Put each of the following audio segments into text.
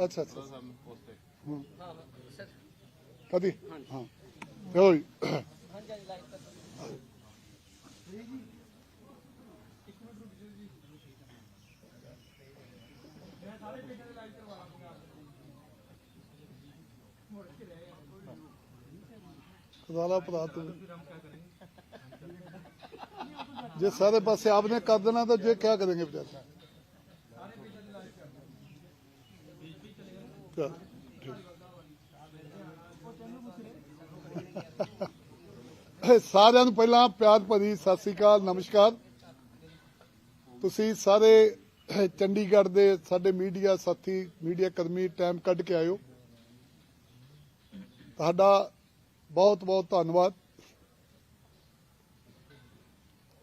अच्छा अच्छा। कति हम्म। हाँ, हाँ। जे सारे पासे आपने कर देना तो जे क्या करेंगे बेचारे? ਚਲ ਸਾਰਿਆਂ ਨੂੰ ਪਹਿਲਾਂ ਪਿਆਰ ਭਰੀ ਸਤਿ ਸ੍ਰੀ ਅਕਾਲ, ਨਮਸਕਾਰ। ਤੁਸੀਂ ਸਾਰੇ ਚੰਡੀਗੜ੍ਹ ਦੇ ਸਾਡੇ ਮੀਡੀਆ ਸਾਥੀ, ਮੀਡੀਆ ਕਰਮੀ ਟਾਈਮ ਕੱਢ ਕੇ ਆਇਓ। ਤੁਹਾਡਾ ਬਹੁਤ ਬਹੁਤ ਧੰਨਵਾਦ।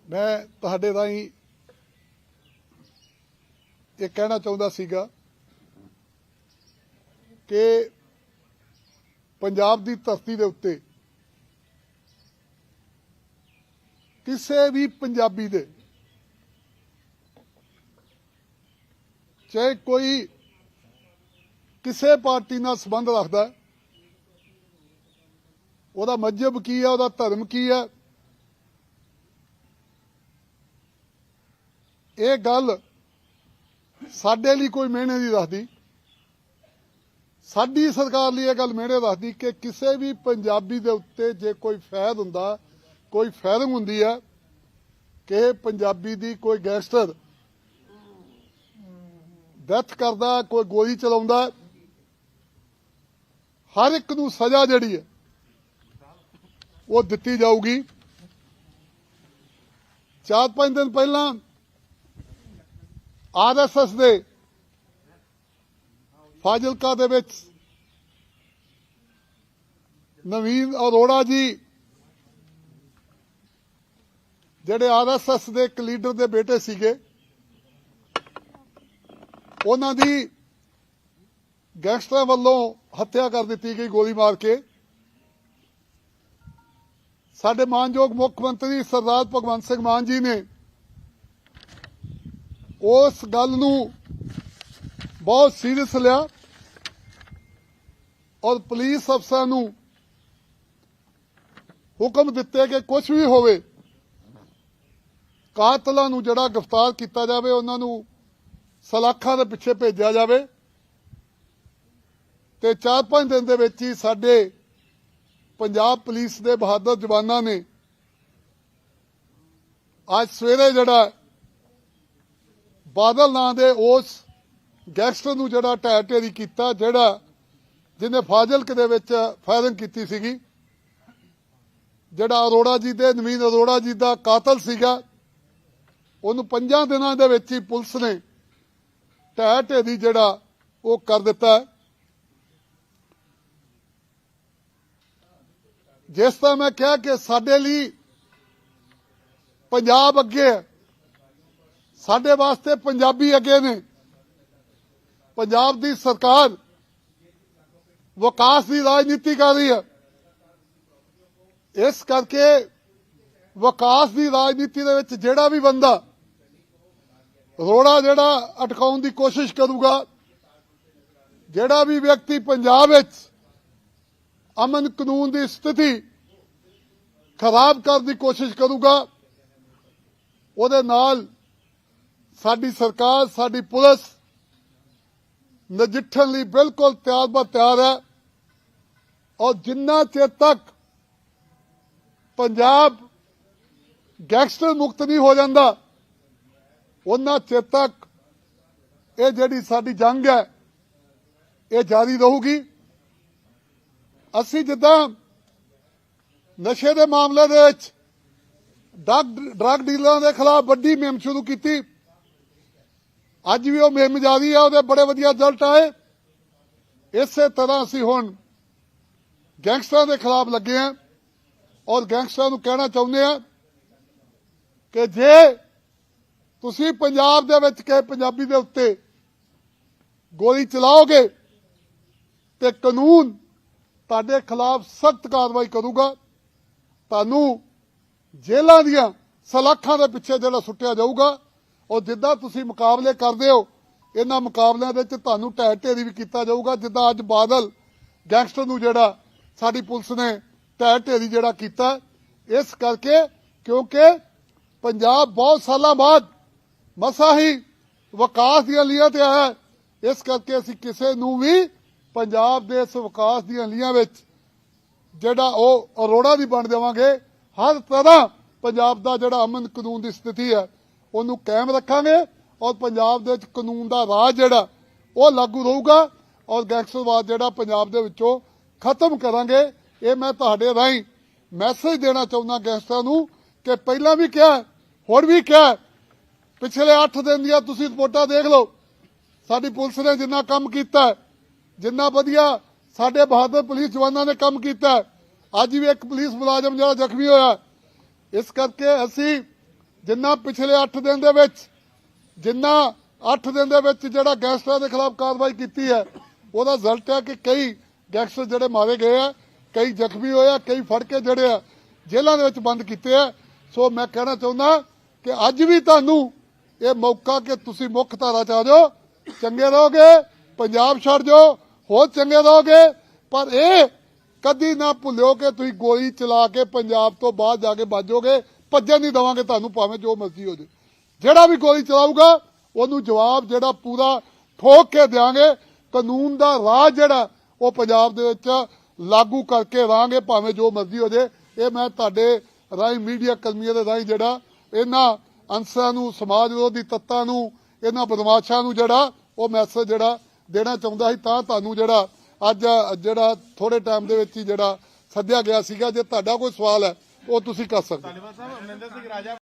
ਮੈਂ ਤੁਹਾਡੇ ਰਾਹੀਂ ਇਹ ਕਹਿਣਾ ਚਾਹੁੰਦਾ ਸੀਗਾ ਕਿ ਪੰਜਾਬ ਦੀ ਧਰਤੀ ਦੇ ਉੱਤੇ ਕਿਸੇ ਵੀ ਪੰਜਾਬੀ ਦੇ, ਚਾਹੇ ਕੋਈ ਕਿਸੇ ਪਾਰਟੀ ਨਾਲ ਸੰਬੰਧ ਰੱਖਦਾ ਉਹਦਾ ਮਜ਼ਹਬ ਕੀ ਹੈ, ਉਹਦਾ ਧਰਮ ਕੀ ਹੈ, ਇਹ ਗੱਲ ਸਾਡੇ ਲਈ ਕੋਈ ਮਿਹਣੇ ਨਹੀਂ ਰੱਖਦੀ। ਸਾਡੀ ਸਰਕਾਰ ਲਈ ਇਹ ਗੱਲ ਮੇਰੇ ਦੱਸਦੀ ਕਿ ਕਿਸੇ ਵੀ ਪੰਜਾਬੀ ਦੇ ਉੱਤੇ ਜੇ ਕੋਈ ਫੈਦ ਹੁੰਦਾ, ਕੋਈ ਫੈਰਿੰਗ ਹੁੰਦੀ ਹੈ ਕਿ ਪੰਜਾਬੀ ਦੀ ਕੋਈ ਗੈਂਗਸਟਰ ਡੈਥ ਕਰਦਾ, ਕੋਈ ਗੋਲੀ ਚਲਾਉਂਦਾ, ਹਰ ਇੱਕ ਨੂੰ ਸਜ਼ਾ ਜਿਹੜੀ ਹੈ ਉਹ ਦਿੱਤੀ ਜਾਊਗੀ। ਚਾਰ ਪੰਜ ਦਿਨ ਪਹਿਲਾਂ ਆਰਐਸਐਸ ਦੇ ਫਾਜ਼ਿਲਕਾ ਦੇ ਵਿੱਚ ਨਵੀਨ ਅਰੋੜਾ ਜੀ, ਜਿਹੜੇ ਆਰਐਸਐਸ ਦੇ ਇੱਕ ਲੀਡਰ ਦੇ ਬੇਟੇ ਸੀਗੇ, ਉਹਨਾਂ ਦੀ ਗੈਂਗਸਟਰਾਂ ਵੱਲੋਂ ਹੱਤਿਆ ਕਰ ਦਿੱਤੀ ਗਈ ਗੋਲੀ ਮਾਰ ਕੇ। ਸਾਡੇ ਮਾਨਯੋਗ ਮੁੱਖ ਮੰਤਰੀ ਸਰਦਾਰ ਭਗਵੰਤ ਸਿੰਘ ਮਾਨ ਜੀ ਨੇ ਉਸ ਗੱਲ ਨੂੰ ਬਹੁਤ ਸੀਰੀਅਸ ਲਿਆ। ਔਰ ਪੁਲਿਸ ਅਫਸਰਾਂ ਨੂੰ ਹੁਕਮ ਦਿੱਤੇ ਕਿ ਕੁਝ ਵੀ ਹੋਵੇ, ਕਾਤਲਾਂ ਨੂੰ ਜਿਹੜਾ ਗ੍ਰਿਫਤਾਰ ਕੀਤਾ ਜਾਵੇ, ਉਹਨਾਂ ਨੂੰ ਸਲਾਖਾਂ ਦੇ ਪਿੱਛੇ ਭੇਜਿਆ ਜਾਵੇ ਤੇ 4-5 ਦਿਨ ਦੇ ਵਿੱਚ ਹੀ ਸਾਡੇ ਪੰਜਾਬ ਪੁਲਿਸ ਦੇ ਬਹਾਦਰ ਜਵਾਨਾਂ ਨੇ ਅੱਜ ਸਵੇਰੇ ਜਿਹੜਾ ਬਾਦਲ ਨਾਂ ਦੇ ਉਸ ਗੈਂਗਸਟਰ ਨੂੰ ਜਿਹੜਾ ਢਹਿ ਢੇਰੀ ਕੀਤਾ, ਜਿਹੜਾ ਜਿਹਨੇ ਫਾਜ਼ਿਲਕ ਦੇ ਵਿੱਚ ਫਾਇਰਿੰਗ ਕੀਤੀ ਸੀਗੀ, ਜਿਹੜਾ ਅਰੋੜਾ ਜੀ ਦੇ, ਨਵੀਨ ਅਰੋੜਾ ਜੀ ਦਾ ਕਾਤਲ ਸੀਗਾ, ਉਹਨੂੰ ਪੰਜਾਂ ਦਿਨਾਂ ਦੇ ਵਿੱਚ ਹੀ ਪੁਲਿਸ ਨੇ ਢਹਿ ਢੇਰੀ ਜਿਹੜਾ ਉਹ ਕਰ ਦਿੱਤਾ ਜਿਸ ਤਰ੍ਹਾਂ ਮੈਂ ਕਿਹਾ ਕਿ ਸਾਡੇ ਲਈ ਪੰਜਾਬ ਅੱਗੇ ਹੈ, ਸਾਡੇ ਵਾਸਤੇ ਪੰਜਾਬੀ ਅੱਗੇ ਨੇ। ਪੰਜਾਬ ਦੀ ਸਰਕਾਰ ਵਿਕਾਸ ਦੀ ਰਾਜਨੀਤੀ ਕਰ ਰਹੀ ਹੈ ਇਸ ਕਰਕੇ ਵਿਕਾਸ ਦੀ ਰਾਜਨੀਤੀ ਦੇ ਵਿੱਚ ਜਿਹੜਾ ਵੀ ਬੰਦਾ ਰੋੜਾ ਜਿਹੜਾ ਅਟਕਾਉਣ ਦੀ ਕੋਸ਼ਿਸ਼ ਕਰੂਗਾ ਜਿਹੜਾ ਵੀ ਵਿਅਕਤੀ ਪੰਜਾਬ ਵਿੱਚ ਅਮਨ ਕਾਨੂੰਨ ਦੀ ਸਥਿਤੀ ਖਰਾਬ ਕਰਨ ਦੀ ਕੋਸ਼ਿਸ਼ ਕਰੂਗਾ ਉਹਦੇ ਨਾਲ ਸਾਡੀ ਸਰਕਾਰ ਸਾਡੀ ਪੁਲਿਸ ਨਜਿੱਠਣ ਲਈ ਬਿਲਕੁਲ ਤਿਆਰ ਬਰ ਤਿਆਰ ਹੈ ਔਰ ਜਿੰਨਾ ਚਿਰ ਤੱਕ ਪੰਜਾਬ ਗੈਂਗਸਟਰ ਮੁਕਤ ਨਹੀਂ ਹੋ ਜਾਂਦਾ ਉਹਨਾਂ ਚਿਰ ਤੱਕ ਇਹ ਜਿਹੜੀ ਸਾਡੀ ਜੰਗ ਹੈ, ਇਹ ਜਾਰੀ ਰਹੂਗੀ। ਅਸੀਂ ਜਿੱਦਾਂ ਨਸ਼ੇ ਦੇ ਮਾਮਲੇ ਦੇ ਵਿੱਚ ਡਰਗ ਡਰਗ ਡੀਲਰਾਂ ਦੇ ਖਿਲਾਫ ਵੱਡੀ ਮੁਹਿੰਮ ਸ਼ੁਰੂ ਕੀਤੀ। ਅੱਜ ਵੀ ਉਹ ਮੁਹਿੰਮ ਜਾਰੀ ਆ, ਉਹਦੇ ਬੜੇ ਵਧੀਆ ਰਿਜ਼ਲਟ ਆਏ। ਇਸੇ ਤਰ੍ਹਾਂ ਅਸੀਂ ਹੁਣ ਗੈਂਗਸਟਰਾਂ ਦੇ ਖਿਲਾਫ ਲੱਗੇ ਆ ਔਰ ਗੈਂਗਸਟਰਾਂ ਨੂੰ ਕਹਿਣਾ ਚਾਹੁੰਦੇ ਆ ਕਿ ਜੇ ਤੁਸੀਂ ਪੰਜਾਬ ਦੇ ਵਿੱਚ ਕਿਸੇ ਪੰਜਾਬੀ ਦੇ ਉੱਤੇ ਗੋਲੀ ਚਲਾਓਗੇ ਤੇ ਕਾਨੂੰਨ ਤੁਹਾਡੇ ਖਿਲਾਫ ਸਖਤ ਕਾਰਵਾਈ ਕਰੂਗਾ, ਤੁਹਾਨੂੰ ਜੇਲ੍ਹਾਂ ਦੀਆਂ ਸਲਾਖਾਂ ਦੇ ਪਿੱਛੇ ਜਿਹੜਾ ਸੁੱਟਿਆ ਜਾਊਗਾ ਔਰ ਜਿੱਦਾਂ ਤੁਸੀਂ ਮੁਕਾਬਲੇ ਕਰਦੇ ਹੋ, ਇਹਨਾਂ ਮੁਕਾਬਲਿਆਂ ਦੇ ਵਿੱਚ ਤੁਹਾਨੂੰ ਢਹਿ ਢੇਰੀ ਵੀ ਕੀਤਾ ਜਾਊਗਾ, ਜਿੱਦਾਂ ਅੱਜ ਬਾਦਲ ਗੈਂਗਸਟਰ ਨੂੰ ਜਿਹੜਾ ਸਾਡੀ ਪੁਲਿਸ ਨੇ ਢਹਿ ਢੇਰੀ ਜਿਹੜਾ ਕੀਤਾ, ਇਸ ਕਰਕੇ ਕਿਉਂਕਿ ਪੰਜਾਬ ਬਹੁਤ ਸਾਲਾਂ ਬਾਅਦ ਮਸਾ ਹੀ ਵਿਕਾਸ ਦੀਆਂ ਲੀਹਾਂ ਤੇ ਆਇਆ ਇਸ ਕਰਕੇ ਅਸੀਂ ਕਿਸੇ ਨੂੰ ਵੀ ਪੰਜਾਬ ਦੇ ਇਸ ਵਿਕਾਸ ਦੀਆਂ ਲੀਹਾਂ ਵਿੱਚ ਜਿਹੜਾ ਉਹ ਅਰੋੜਾ ਦੀ ਬਣ ਦੇਵਾਂਗੇ। ਹਰ ਤਰ੍ਹਾਂ ਪੰਜਾਬ ਦਾ ਜਿਹੜਾ ਅਮਨ ਕਾਨੂੰਨ ਦੀ ਸਥਿਤੀ ਹੈ, ਉਹਨੂੰ ਕਾਇਮ ਰੱਖਾਂਗੇ ਔਰ ਪੰਜਾਬ ਦੇ ਵਿੱਚ ਕਾਨੂੰਨ ਦਾ ਰਾਜ ਜਿਹੜਾ, ਉਹ ਲਾਗੂ ਰਹੂਗਾ ਔਰ ਗੈਂਗਸਟਰਵਾਦ ਜਿਹੜਾ ਪੰਜਾਬ ਦੇ ਵਿੱਚੋਂ ਖਤਮ ਕਰਾਂਗੇ। ਇਹ ਮੈਂ ਤੁਹਾਡੇ ਰਾਹੀਂ ਮੈਸੇਜ ਦੇਣਾ ਚਾਹੁੰਦਾ ਗੈਂਗਸਟਰਾਂ ਨੂੰ ਕਿ ਪਹਿਲਾਂ ਵੀ ਕਿਹਾ ਹੋਰ ਵੀ ਕਿਹਾ। ਪਿਛਲੇ 8 ਦਿਨ ਦੀਆਂ ਤੁਸੀਂ ਰਿਪੋਰਟਾਂ ਦੇਖ ਲਓ। ਸਾਡੀ ਪੁਲਿਸ ਨੇ ਜਿੰਨਾ ਕੰਮ ਕੀਤਾ, ਜਿੰਨਾ ਵਧੀਆ ਸਾਡੇ ਬਹਾਦਰ ਪੁਲਿਸ ਜਵਾਨਾਂ ਨੇ ਕੰਮ ਕੀਤਾ। ਅੱਜ ਵੀ ਇੱਕ ਪੁਲਿਸ ਮੁਲਾਜ਼ਮ ਜਿਹੜਾ ਜ਼ਖਮੀ ਹੋਇਆ। ਇਸ ਕਰਕੇ ਅਸੀਂ ਜਿੰਨਾ ਪਿਛਲੇ 8 ਦਿਨ ਦੇ ਵਿੱਚ, ਜਿੰਨਾ 8 ਦਿਨ ਦੇ ਵਿੱਚ ਜਿਹੜਾ ਗੈਂਗਸਟਰਾਂ ਦੇ ਖਿਲਾਫ ਕਾਰਵਾਈ ਕੀਤੀ ਹੈ, ਉਹਦਾ ਰਿਜ਼ਲਟ ਹੈ ਕਿ ਕਈ ਗੈਂਗਸਟਰ ਜਿਹੜੇ ਮਾਰੇ ਗਏ ਆ, ਕਈ ਜ਼ਖਮੀ ਹੋਏ ਆ, ਕਈ ਫੜ ਕੇ ਜਿਹੜੇ ਆ, ਜੇਲ੍ਹਾਂ ਦੇ ਵਿੱਚ ਬੰਦ ਕੀਤੇ ਆ। ਸੋ ਮੈਂ ਕਹਿਣਾ ਚਾਹੁੰਦਾ ਕਿ ਅੱਜ ਵੀ ਤੁਹਾਨੂੰ ਇਹ ਮੌਕਾ ਕਿ ਤੁਸੀਂ ਮੁੱਖ ਧਾਰਾ ਚ ਆ ਜਾਓ, ਚੰਗੇ ਰਹੋਗੇ, ਪੰਜਾਬ ਛੱਡ ਜਾਓ, ਹੋਰ ਚੰਗੇ ਰਹੋਗੇ, ਪਰ ਇਹ ਕਦੀ ਨਾ ਭੁੱਲਿਓ ਕਿ ਤੁਸੀਂ ਗੋਲੀ ਚਲਾ ਕੇ ਪੰਜਾਬ ਤੋਂ ਬਾਹਰ ਜਾ ਕੇ ਬਾਜੋਗੇ ਭੱਜਣ ਨਹੀਂ ਦਵਾਂਗੇ ਤੁਹਾਨੂੰ, ਭਾਵੇਂ ਜੋ ਮਰਜ਼ੀ ਹੋ ਜੇ। ਜਿਹੜਾ ਵੀ ਗੋਲੀ ਚਲਾਊਗਾ, ਉਹਨੂੰ ਜਵਾਬ ਜਿਹੜਾ ਪੂਰਾ ਠੋਕ ਕੇ ਦੇਾਂਗੇ ਕਾਨੂੰਨ ਦਾ ਰਾਜ ਜਿਹੜਾ ਉਹ ਪੰਜਾਬ ਦੇ ਵਿੱਚ ਲਾਗੂ ਕਰਕੇ ਰਹਾਂਗੇ, ਭਾਵੇਂ ਜੋ ਮਰਜ਼ੀ ਹੋ ਜੇ। ਇਹ ਮੈਂ ਤੁਹਾਡੇ ਰਾਹੀਂ, ਮੀਡੀਆ ਕਰਮੀਆਂ ਦੇ ਰਾਹੀਂ ਜਿਹੜਾ, ਇਹਨਾਂ ਅੰਸਰਾਂ ਨੂੰ, ਸਮਾਜ ਵਿਰੋਧੀ ਤੱਤਾਂ ਨੂੰ, ਇਹਨਾਂ ਬਦਮਾਸ਼ਾਂ ਨੂੰ ਜਿਹੜਾ, ਉਹ ਮੈਸੇਜ ਜਿਹੜਾ ਦੇਣਾ ਚਾਹੁੰਦਾ ਸੀ, ਤਾਂ ਤੁਹਾਨੂੰ ਜਿਹੜਾ ਅੱਜ, ਜਿਹੜਾ ਥੋੜੇ ਟਾਈਮ ਦੇ ਵਿੱਚ ਹੀ ਜਿਹੜਾ ਸੱਦਿਆ ਗਿਆ ਸੀਗਾ। ਜੇ ਤੁਹਾਡਾ ਕੋਈ ਸਵਾਲ ਹੈ, ਉਹ ਤੁਸੀਂ ਕਰ ਸਕਦੇ ਹੋ। ਧੰਨਵਾਦ ਸਾਹਿਬ, ਅਮਰਿੰਦਰ ਸਿੰਘ ਰਾਜਾ।